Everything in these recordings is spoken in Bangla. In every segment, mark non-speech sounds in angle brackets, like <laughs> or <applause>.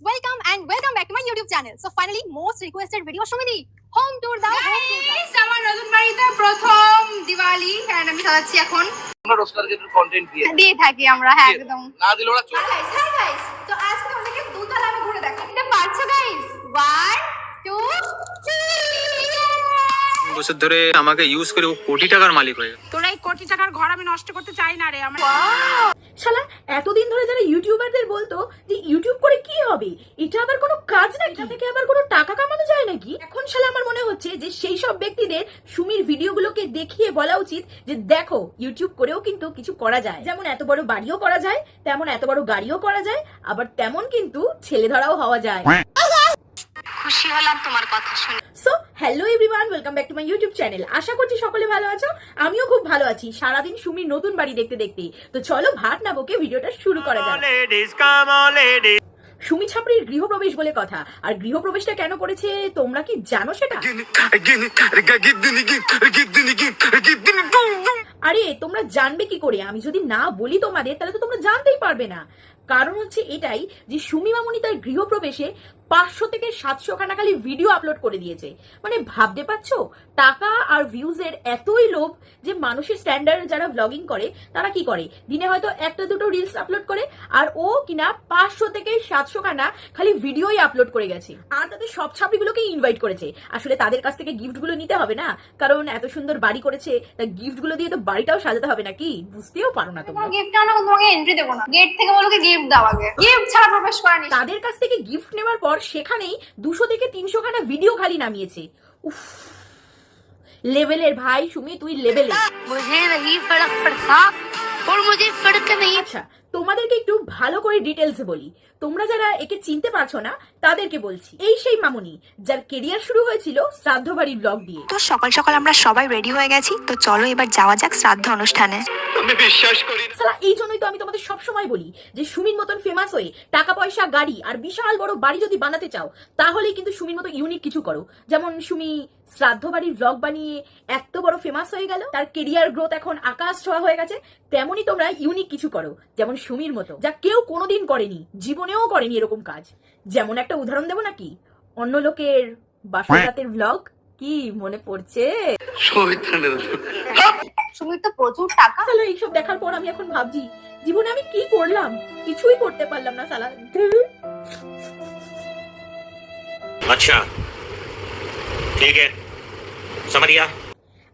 Welcome and welcome back to my YouTube channel. So finally, most requested video Shumini, home tour দাও। Home tour দাও। Guys, আমার নতুন বাড়িতে প্রথম দিওয়ালি। এন্ড আমি সাজাচ্ছি এখন। আমরা রোস্টার গেটের কন্টেন্ট দিয়ে দিয়ে থাকি আমরা হ্যাঁ একদম। না দিলে ওরা চলে হাই গাইস হাই গাইস তো আজকে তোমাদেরকে দুতলা আমি ঘুরে দেখাবো। এটা পারছ গাইস ওয়ান টু বছর ধরে আমাকে ইউজ করে ও কোটি টাকার মালিক হয়ে তোরা এই কোটি টাকার ঘর আমি নষ্ট করতে চাই না রে আমার শালা এতদিন ধরে যারা ইউটিউবারদের বলতো যে ইউটিউব করে কি হবে? এটা আবার কোনো কাজ নাকি? এটা থেকে আবার কোনো টাকা কামানো যায় নাকি? এখন শালা আমার মনে হচ্ছে যে সেই সব ব্যক্তিদের সুমির ভিডিওগুলোকে দেখিয়ে বলা উচিত যে দেখো ইউটিউব করেও কিন্তু কিছু করা যায়। যেমন এত বড় বাড়িও করা যায়, তেমন এত বড় গাড়িও করা যায়, আবার তেমন কিন্তু ছেলে ধরাও হওয়া যায়। খুশি হলাম তোমার কথা শুনে। So hello everyone welcome back to my YouTube channel আশা করছি সকলে ভালো আছো আমিও খুব ভালো আছি। সারাদিন সুমির নতুন বাড়ি দেখতে দেখতে তো চলো ভাত না বকে ভিডিওটা শুরু করা যাক। সুমি ছাপড়ির গৃহপ্রবেশ বলে কথা। আর গৃহপ্রবেশটা কেন করেছে তোমরা কি জানো সেটা? আরে তোমরা জানবে কি করে? আমি যদি না বলি তোমাদের তাহলে তো তোমরা জানতেই পারবে না। কারণ হচ্ছে এটাই যে সুমি মামুনি তার গৃহপ্রবেশে পাঁচশো থেকে সাতশো খানা খালি ভিডিও আপলোড করে দিয়েছে। মানে ভাবতে পারছ? টাকা আর ভিউজের এতই লোভ যে মানুষের স্ট্যান্ডার্ড যারা ব্লগিং করে তারা কি করে? দিনে হয়তো একটা দুটো রিলস আপলোড করে আর ও কিনা পাঁচশো থেকে সাতশো খানা খালি ভিডিওই আপলোড করে গেছে। আর তাদের সব ছাত্রীগুলোকে ইনভাইট করেছে। আসলে তাদের কাছ থেকে গিফটগুলো নিতে হবে না। কারণ এত সুন্দর বাড়ি করেছে তা গিফটগুলো দিয়ে তো বাড়িটাও সাজাতে হবে নাকি? বুঝতেও পারো না তোমরা। গিফট আমরা তোমাকে এন্ট্রি দেবো না। গেট থেকে বলো গিফট দাও আগে। গিফট ছাড়া প্রবেশ করা নিষেধ। তাদের কাছ থেকে গিফট নেওয়ার পর আর সেখানেই দুশো থেকে তিনশো খানা ভিডিও খালি নামিয়েছে। উফ লেভেলের ভাই সুমি তুই লেভেলের। আচ্ছা তোমাদেরকে একটু ভালো করে ডিটেলস বলি। তোমরা যারা একে চিনতে পারছ না তাদেরকে বলছি। এই সেই মামুনি যার কেরিয়ার শুরু হয়েছিল শ্রাদ্ধ বাড়ির ব্লগ দিয়ে। তো সকাল সকাল আমরা সবাই রেডি হয়ে গেছি তো চলো এবার যাওয়া যাক শ্রাদ্ধ অনুষ্ঠানে। সালা এই জন্যই তো আমি তোমাদের সব সময় বলি যে সুমির মতন ফেমাস হয়ে টাকা পয়সা গাড়ি আর বিশাল বড় বাড়ি যদি বানাতে চাও তাহলেই কিন্তু সুমির মতো ইউনিক কিছু করো। যেমন সুমি শ্রাদ্ধ বাড়ির ব্লগ বানিয়ে এত বড় ফেমাস হয়ে গেল। তার কেরিয়ার গ্রোথ এখন আকাশ ছোঁয়া হয়ে গেছে। তেমনই তোমরা ইউনিক কিছু করো যেমন সুমির মতো যা কেউ কোনোদিন করেনি জীবনেও করেনি এরকম কাজ। যেমন একটা উদাহরণ দেবো নাকি? অন্য লোকের বাসর রাতের ব্লগ কি মনে পড়ছে? সুমির তো প্রচুর টাকা। সালা এইসব দেখার পর আমি এখন ভাবছি জীবনে আমি কি করলাম? কিছুই করতে পারলাম না সালা। ধুর। अच्छा ठीक है समझ गया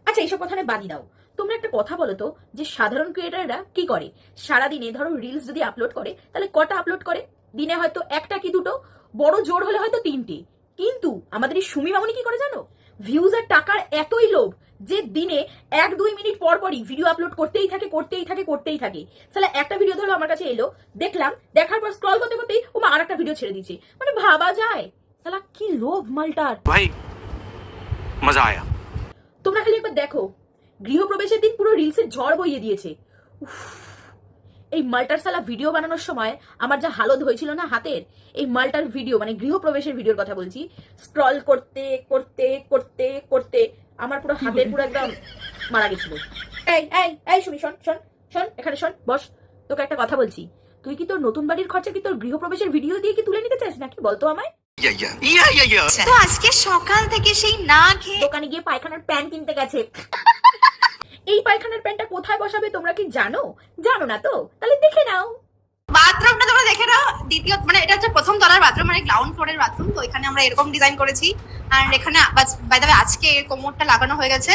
আচ্ছা এইসব কথা না বাদই দাও তোমরা একটা কথা বলো তো যে সাধারণ ক্রিয়েটাররা কি করে সারাদিনে ধরো রিলস যদি আপলোড করে তাহলে কটা আপলোড করে দিনে হয়তো একটা কি দুটো বড় জোর হলে হয়তো তিনটে কিন্তু আমাদের এই সুমি মামনি কি করে জানো ভিউজ আর টাকার এতই লোভ যে দিনে এক দুই মিনিট পর পরই ভিডিও আপলোড করতেই থাকে করতেই থাকে করতেই থাকে তাহলে একটা ভিডিও ধরো আমার কাছে এলো দেখলাম দেখার পর স্ক্রল করতে করতেই ও মা আর একটা ভিডিও ছেড়ে দিচ্ছে মানে ভাবা যায় সালা কি লোভ মালটার ভাই মজা আয়া তোমরা খালি একবার দেখো। গৃহপ্রবেশের দিন পুরো রিলসের ঝড় বইয়ে দিয়েছে। এই মাল্টার সালা ভিডিও বানানোর সময় আমার যা হালত হয়েছিল না হাতের, এই মাল্টার ভিডিও মানে গৃহপ্রবেশের ভিডিওর কথা বলছি স্ক্রল করতে করতে করতে করতে আমার পুরো হাতের পুরো একদম মারা গেছিল। এই এই এই শুনি শোন শোন শোন, এখানে শোন, বস, তোকে একটা কথা বলছি। তুই কি তোর নতুন বাড়ির খরচা কি তোর গৃহপ্রবেশের ভিডিও দিয়ে কি তুলে নিতে চাস নাকি বলতো আমায়? তো আজকে সকাল থেকে সেই না খেয়ে দোকানে গিয়ে পায়খানার প্যান্ট কিনতে গেছে। এই পায়খানার প্যান্টটা কোথায় বসাবে তোমরা কি জানো? জানো না তো? তাহলে দেখে নাও। বাথরুমটা তোমরা দেখে নাও। দ্বিতীয় মানে এটা হচ্ছে প্রথম তলার বাথরুম মানে গ্রাউন্ড ফ্লোরের বাথরুম তো এখানে আমরা এরকম ডিজাইন করেছি। এন্ড এখানে বাই দ্য আজকে কোমরটা লাগানো হয়ে গেছে।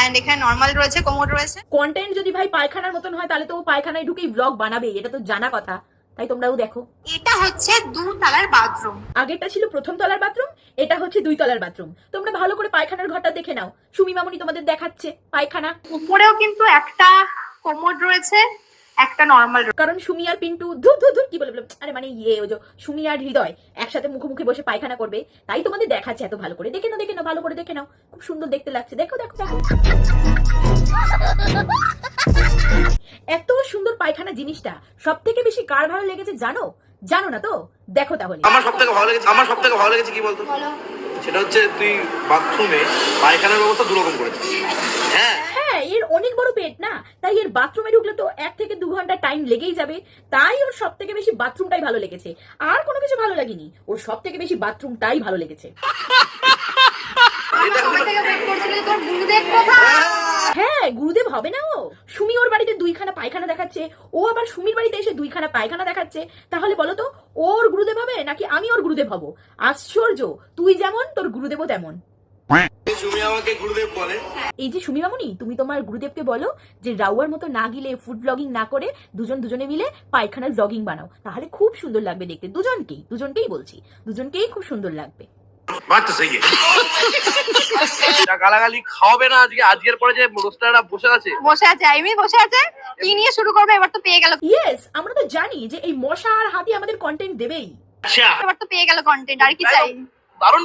এন্ড এখানে নর্মাল রয়েছে কোমর রয়েছে। কন্টেন্ট যদি ভাই পায়খানার মতন হয় তাহলে তো ও পায়খানায় ঢুকেই ব্লগ বানাবে এটা তো জানা কথা। তাই তোমরাও দেখো। এটা হচ্ছে দু তলার বাথরুম। আগেরটা ছিল প্রথম তলার বাথরুম এটা হচ্ছে দুই তলার বাথরুম। তোমরা ভালো করে পায়খানার ঘরটা দেখে নাও। সুমি মামনি তোমাদের দেখাচ্ছে পায়খানা। উপরেও কিন্তু একটা কোমোড রয়েছে একটা নর্মাল কারণ সুমি আর পিন্টু ধুর ধুর ধুর কি বলে বলে, আরে মানে ইয়ে যে সুমি আর হৃদয় একসাথে মুখোমুখি বসে পায়খানা করবে তাই তোমাদের দেখাচ্ছে এত ভালো করে। দেখে নাও দেখে নাও ভালো করে দেখে নাও। খুব সুন্দর দেখতে লাগছে। দেখো দেখো দেখো। এত সুন্দর পায়খানা জিনিসটা সব থেকে বেশি কার ভালো লেগেছে জানো? জানো না তো? দেখো তাহলে। আমার সব থেকে ভালো লেগেছে আমার সব থেকে ভালো লেগেছে কি বলতো? সেটা হচ্ছে তুই বাথরুমে পায়খানার ব্যবস্থা দুরকম করেছিস হ্যাঁ হ্যাঁ এর অনেক বড় পেট না তাই এর বাথরুমে ঢুকলে তো এক থেকে দু ঘণ্টা টাইম লেগেই যাবে তাই ওর সব থেকে বেশি বাথরুমটাই ভালো লেগেছে আর কোনো কিছু ভালো লাগেনি ওর সব থেকে বেশি বাথরুমটাই ভালো লেগেছে হ্যাঁ গুরুদেব হবে না ও। সুমি ওর বাড়িতে দুইখানা পায়খানা দেখাচ্ছে। ও আবার সুমির বাড়িতে এসে দুইখানা পায়খানা দেখাচ্ছে। তাহলে বলো তো ওর গুরুদেব হবে নাকি আমি ওর গুরুদেব হব? আশ্চর্য তুই যেমন তোর গুরুদেবও তেমন। আমাকে গুরুদেব বলে। এই যে সুমি মামুনি তুমি তোমার গুরুদেবকে বলো যে রাউয়ার মতো না গিলে ফুড ব্লগিং না করে দুজন দুজনে মিলে পায়খানার ব্লগিং বানাও। তাহলে খুব সুন্দর লাগবে দেখতে। দুজনকেই দুজনকেই বলছি। দুজনকেই খুব সুন্দর লাগবে। মারতে সেই গালাগালি খাওয়াবে না আজকে আজকের পরে যে রোস্টাররা বসে আছে। বসে আছে আইমি বসে আছে। কি নিয়ে শুরু করবে এবার তো পেয়ে গেল। ইয়েস আমরা তো জানি যে এই মশা আর হাতি আমাদের কন্টেন্ট দেবেই। আচ্ছা। এবার তো পেয়ে গেল কন্টেন্ট আর কি চাই? দারুণ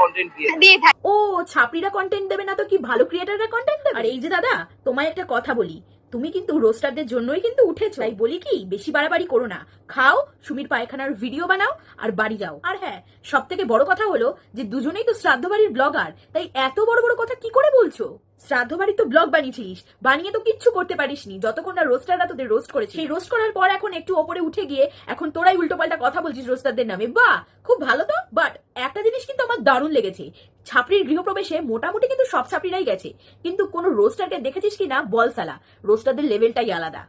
কন্টেন্ট পেয়ে ও ছাপড়িরা কন্টেন্ট দেবে না তো কি ভালো ক্রিয়েটাররা কন্টেন্ট দেবে? আর এই যে দাদা তোমায় একটা কথা বলি। তুমি কিন্তু রোস্টারদের জন্যই কিন্তু উঠেছ। তাই বলি কি, বেশি বাড়াবাড়ি করো না। খাও, সুমির পায়খানার ভিডিও বানাও, আর বাড়ি যাও। আর হ্যাঁ সব থেকে বড় কথা হলো যে দুজনেই তো শ্রাদ্ধ বাড়ির ব্লগার। তাই এত বড় বড় কথা কি করে বলছো? শ্রাদ্ধ বাড়ি তো ব্লগ বানিয়েছিলিস, বানিয়ে তো কিচ্ছু করতে পারিসনি। যতক্ষণ না রোস্টাররা তোদের রোস্ট করেছে। সেই রোস্ট করার পর এখন একটু ওপরে উঠে গিয়ে এখন তোরাই উল্টোপাল্টা কথা বলছিস রোস্টারদের নামে। বাহ, খুব ভালো তো। বাট একটা জিনিস কিন্তু আমার দারুণ লেগেছে। ছাপড়ির গৃহপ্রবেশে মোটামুটি কিন্তু সব ছাপড়িরাই গেছে। কিন্তু কোন রোস্টারকে দেখেছিস কি না বলসালা রোস্টারদের লেভেলটাই আলাদা।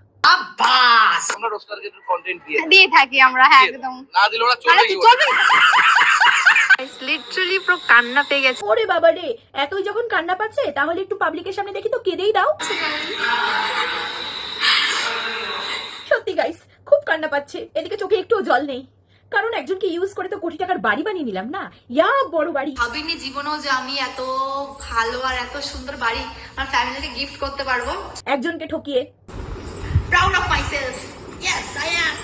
আমরা রোস্টারকে কন্টেন্ট দিয়ে দিয়ে থাকি আমরা হ্যাঁ একদম। না দিলে ওরা চলে তুই লিটারালি পুরো কান্না পেয়ে গেছে। ওরে বাবা রে এতই যখন কান্না পাচ্ছে তাহলে একটু পাবলিকের সামনে দেখি তো কেঁদেই দাও। সত্যি গাইস খুব কান্না পাচ্ছে। এদিকে চোখে একটুও জল নেই। কারণ একজনকে ইউজ করে তো কোটি টাকার বাড়ি বানিয়ে নিলাম না। ইয়া বড় বাড়ি। ভাবিনি জীবনেও যে আমি এত ভালো আর এত সুন্দর বাড়ি আমার ফ্যামিলিকে গিফট করতে পারব। একজনকে ঠকিয়ে। Proud of myself yes I am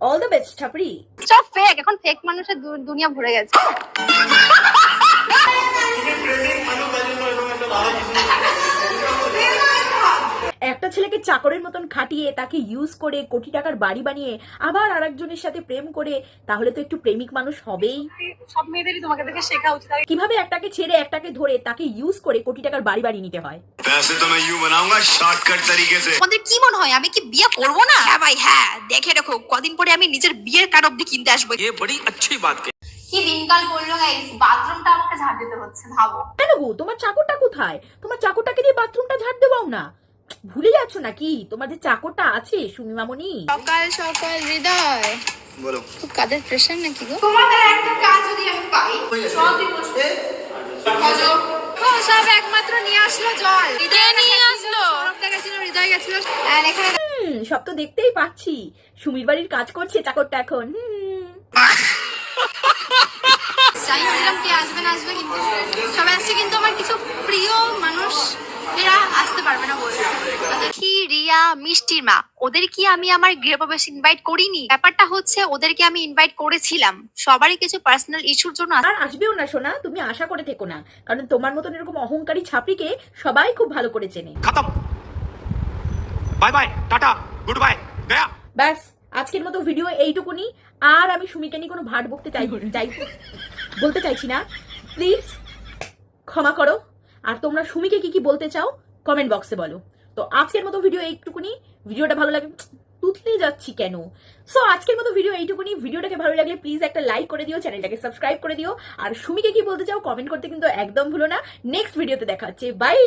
all the best ছাপড়ি সব ফেক এখন ফেক মানুষের দুনিয়া ভরে গেছে। <laughs> একটা ছেলেকে চাকরের মতন খাটিয়ে তাকে ইউজ করে কোটি টাকার বাড়ি বানিয়ে আবার আরেকজনের সাথে প্রেম করে তাহলে তো একটু প্রেমিক মানুষ হবেই সব মেয়েদেরই তোমাকে দেখে শেখা উচিত কিভাবে একটাকে ছেড়ে একটাকে ধরে তাকে ইউজ করে কোটি টাকার বাড়ি বানিয়ে নিতে হয় वैसे तो मैं यूं बनाऊंगा शॉर्टकट तरीके से তোমাদের কি মনে হয় আমি কি বিয়ে করবো না হ্যাঁ ভাই হ্যাঁ দেখে রাখো কদিন পরে আমি নিজের বিয়ের কার্ড অব্দি কিনতে আসবো ये बड़ी अच्छी बात कही কি দিনকাল পড়লো গাইস বাথরুমটা আমাকে ঝাড় দিতে হচ্ছে ভাবো কেন গো তোমার চাকরটা কোথায় তোমার চাকরটাকে দিয়ে বাথরুমটা ঝাড় দেবাও না ভুলে যাচ্ছ নাকি? তোমার যে চাকরটা আছে সুমি মামনি সকাল সকাল হৃদয়। খুব কাদের প্রেশার নাকি গো? তোমাদের একটা কাজ যদি আমি পাই সবই বসবে। সব একমাত্র নিয়ে আসলো জল। হৃদয় নিয়ে আসলো? গেছিল হৃদয় গেছিল। আর এখানে সব তো দেখতেই পাচ্ছি। সুমির বাড়ির কাজ করছে চাকরটা এখন। বললাম কে আসবে না আসবে কিন্তু সবাই আসছে কিন্তু আমার কিছু প্রিয় মানুষ এরা আসতে পারবে না বলছে। কি রিয়া মিষ্টির মা ওদের কি আমি আমার গৃহপ্রবেশ ইনভাইট করিনি? ব্যাপারটা হচ্ছে ওদেরকে আমি ইনভাইট করেছিলাম। সবারই কিছু পার্সোনাল ইস্যুর জন্য আর আসবেও না সোনা। তুমি আশা করে থেকো না। কারণ তোমার মতন এরকম অহংকারী ছাপিকে সবাই খুব ভালো করে চেনে। খতম। Bye bye tata good bye Gaya. ব্যাস আজকের মতো ভিডিও এইটুকুনি। আর আমি সুমিকে নিয়ে কোনো ভাট বকতে চাই চাই বলতে চাইছি না। প্লিজ ক্ষমা করো। আর তোমরা সুমিকে কি কি বলতে চাও কমেন্ট বক্সে বলো। তো আজকের মতো ভিডিও এইটুকুনি। ভিডিওটা ভালো লাগে তুতলে যাচ্ছি কেন? সো আজকের মতো ভিডিও এইটুকুনি। ভিডিওটাকে ভালো লাগলে প্লিজ একটা লাইক করে দিও চ্যানেলটাকে সাবস্ক্রাইব করে দিও। আর সুমিকে কি বলতে চাও কমেন্ট করতে কিন্তু একদম ভুলো না। নেক্সট ভিডিওতে দেখা হচ্ছে। বাই